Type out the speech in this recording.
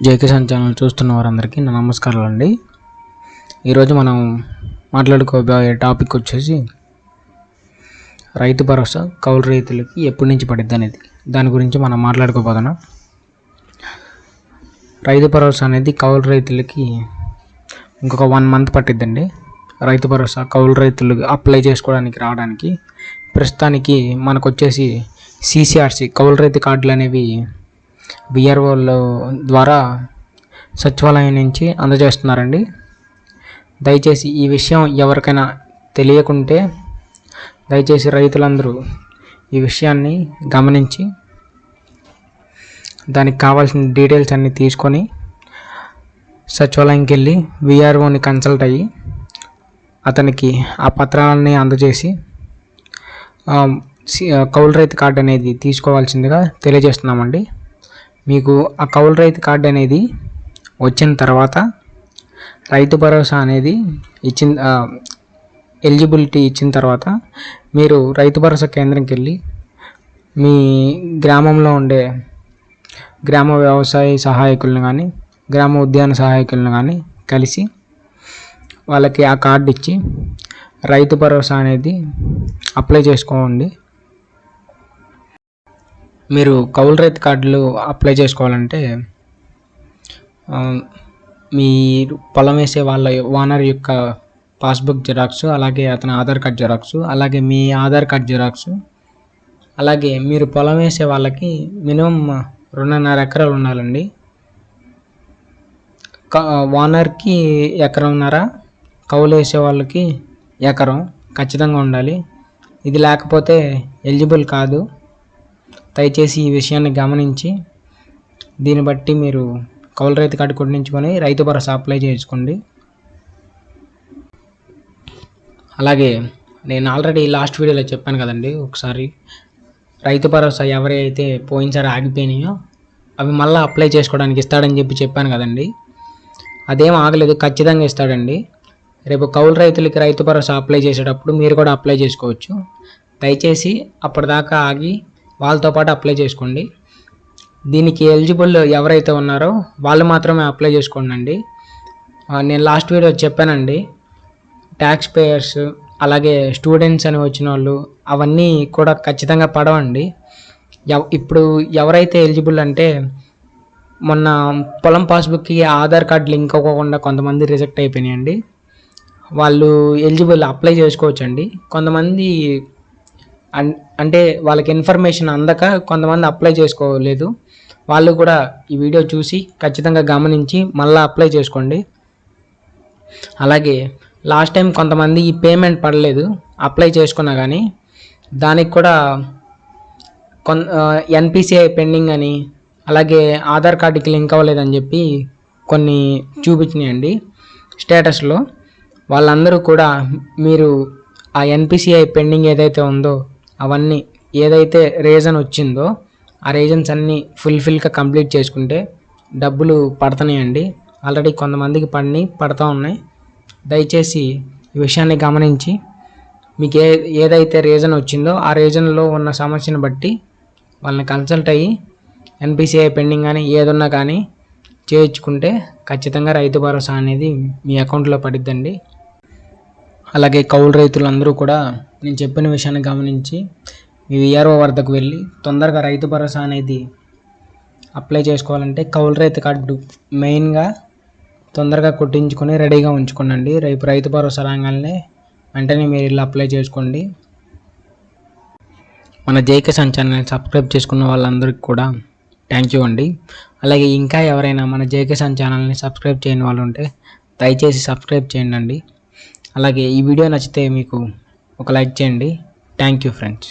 జై ఛానల్ చూస్తున్న వారందరికీ నా నమస్కారాలు అండి ఈరోజు మనం మాట్లాడుకోబోయే టాపిక్ వచ్చేసి రైతు భరోసా కౌలు రైతులకి ఎప్పటి నుంచి పడిద్ది అనేది. దాని గురించి మనం మాట్లాడుకోబోతున్నాం. రైతు భరోసా అనేది కౌలు రైతులకి ఇంకొక వన్ మంత్ పట్టిద్దండి. రైతు భరోసా కౌలు రైతులు అప్లై చేసుకోవడానికి రావడానికి ప్రస్తుతానికి మనకు వచ్చేసి సీసీఆర్సీ కౌలు రైతు కార్డులు అనేవి విఆర్ఓల ద్వారా సచివాలయం నుంచి అందజేస్తున్నారండి. దయచేసి ఈ విషయం ఎవరికైనా తెలియకుంటే దయచేసి రైతులందరూ ఈ విషయాన్ని గమనించి దానికి కావాల్సిన డీటెయిల్స్ అన్నీ తీసుకొని సచివాలయంకి వెళ్ళి విఆర్ఓని కన్సల్ట్ అయ్యి అతనికి ఆ పత్రాలని అందజేసి సి- కౌలు రైతు కార్డు అనేది తీసుకోవాల్సిందిగా తెలియజేస్తున్నామండి. మీకు ఆ కౌలు రైతు కార్డు అనేది వచ్చిన తర్వాత రైతు భరోసా అనేది ఇచ్చిన ఎలిజిబిలిటీ ఇచ్చిన తర్వాత మీరు రైతు భరోసా కేంద్రంకి వెళ్ళి మీ గ్రామంలో ఉండే గ్రామ వ్యవసాయ సహాయకులను కానీ గ్రామ ఉద్యాన సహాయకులను కానీ కలిసి వాళ్ళకి ఆ కార్డు ఇచ్చి రైతు భరోసా అనేది అప్లై చేసుకోండి. మీరు కౌలు రైతు కార్డులు అప్లై చేసుకోవాలంటే మీ మీరు పొలం వేసే వాళ్ళ ఓనర్ యొక్క పాస్బుక్ జిరాక్స్ అలాగే అతని ఆధార్ కార్డ్ జిరాక్స్ అలాగే మీ ఆధార్ కార్డ్ జిరాక్స్ అలాగే మీరు పొలం వేసే వాళ్ళకి మినిమం రెండున్నర ఎకరాలు ఉండాలండి. క- ఓనర్కి ఎకరంన్నర కౌలు వేసే వాళ్ళకి ఎకరం ఖచ్చితంగా ఉండాలి. ఇది లేకపోతే ఎలిజిబుల్ కాదు. దయచేసి ఈ విషయాన్ని గమనించి దీన్ని బట్టి మీరు కౌలు రైతు కార్డు కొట్టించుకొని రైతు భరోసా అప్లై చేసుకోండి అలాగే నేను ఆల్రెడీ లాస్ట్ వీడియోలో చెప్పాను కదండి ఒకసారి రైతు భరోసా ఎవరైతే పోయినసారి ఆగిపోయినాయో అవి మళ్ళీ అప్లై చేసుకోవడానికి ఇస్తాడని చెప్పి చెప్పాను కదండి. అదేం ఆగలేదు ఖచ్చితంగా ఇస్తాడండి. రేపు కౌలు రైతులకి రైతు భరోసా అప్లై చేసేటప్పుడు మీరు కూడా అప్లై చేసుకోవచ్చు. దయచేసి అప్పటిదాకా ఆగి వాళ్ళతో పాటు అప్లై చేసుకోండి. దీనికి ఎలిజిబుల్ ఎవరైతే ఉన్నారో వాళ్ళు మాత్రమే అప్లై చేసుకోండి నేను లాస్ట్ వీడియో చెప్పానండి. ట్యాక్స్ పేయర్స్ అలాగే స్టూడెంట్స్ అని వచ్చిన వాళ్ళు అవన్నీ కూడా ఖచ్చితంగా పడవండి. ఇప్పుడు ఎవరైతే ఎలిజిబుల్ అంటే మొన్న పొలం పాస్బుక్కి ఆధార్ కార్డ్ లింక్ అవ్వకుండా కొంతమంది రిజెక్ట్ అయిపోయినాయండి. వాళ్ళు ఎలిజిబుల్ అప్లై చేసుకోవచ్చండి. కొంతమంది అన్- అంటే వాళ్ళకి ఇన్ఫర్మేషన్ అందక కొంతమంది అప్లై చేసుకోలేదు. వాళ్ళు కూడా ఈ వీడియో చూసి ఖచ్చితంగా గమనించి మళ్ళీ అప్లై చేసుకోండి. అలాగే లాస్ట్ టైం కొంతమంది ఈ పేమెంట్ పడలేదు అప్లై చేసుకున్నా కానీ దానికి కూడా కొన్ ఎన్పిసిఐ పెండింగ్ అని అలాగే ఆధార్ కార్డుకి లింక్ అవ్వలేదని చెప్పి కొన్ని చూపించినాయండి. స్టేటస్లో వాళ్ళందరూ కూడా మీరు ఆ ఎన్పిసిఐ పెండింగ్ ఏదైతే ఉందో అవన్నీ ఏదైతే రీజన్ వచ్చిందో ఆ రీజన్స్ అన్నీ ఫుల్ఫిల్గా కంప్లీట్ చేసుకుంటే డబ్బులు పడుతున్నాయండి. ఆల్రెడీ కొంతమందికి పడిని పడతా ఉన్నాయి. దయచేసి ఈ విషయాన్ని గమనించి మీకు ఏ ఏదైతే రీజన్ వచ్చిందో ఆ రీజన్లో ఉన్న సమస్యను బట్టి వాళ్ళని కన్సల్ట్ అయ్యి ఎన్పిసిఐ పెండింగ్ కానీ ఏదున్నా కానీ చేయించుకుంటే ఖచ్చితంగా రైతు భరోసా అనేది మీ అకౌంట్లో పడిద్దండి. అలాగే కౌలు రైతులందరూ కూడా నేను చెప్పిన విషయాన్ని గమనించి మీ విఆర్ఓ వద్దకు వెళ్ళి తొందరగా రైతు భరోసా అనేది అప్లై చేసుకోవాలంటే కౌలు రైతు కార్డు మెయిన్గా తొందరగా కొట్టించుకొని రెడీగా ఉంచుకోండి రేపు రైతు భరోసా రాగానే వెంటనే మీరు ఇలా అప్లై చేసుకోండి. మన జేకే ఛానల్ సబ్స్క్రైబ్ చేసుకున్న వాళ్ళందరికీ కూడా థ్యాంక్ యూ అండి. అలాగే ఇంకా ఎవరైనా మన జేకే ఛానల్ని సబ్స్క్రైబ్ చేయని వాళ్ళు ఉంటే దయచేసి సబ్స్క్రైబ్ చేయండి. అలాగే ఈ వీడియో నచ్చితే మీకు ఒక లైక్ చేయండి. Thank you friends.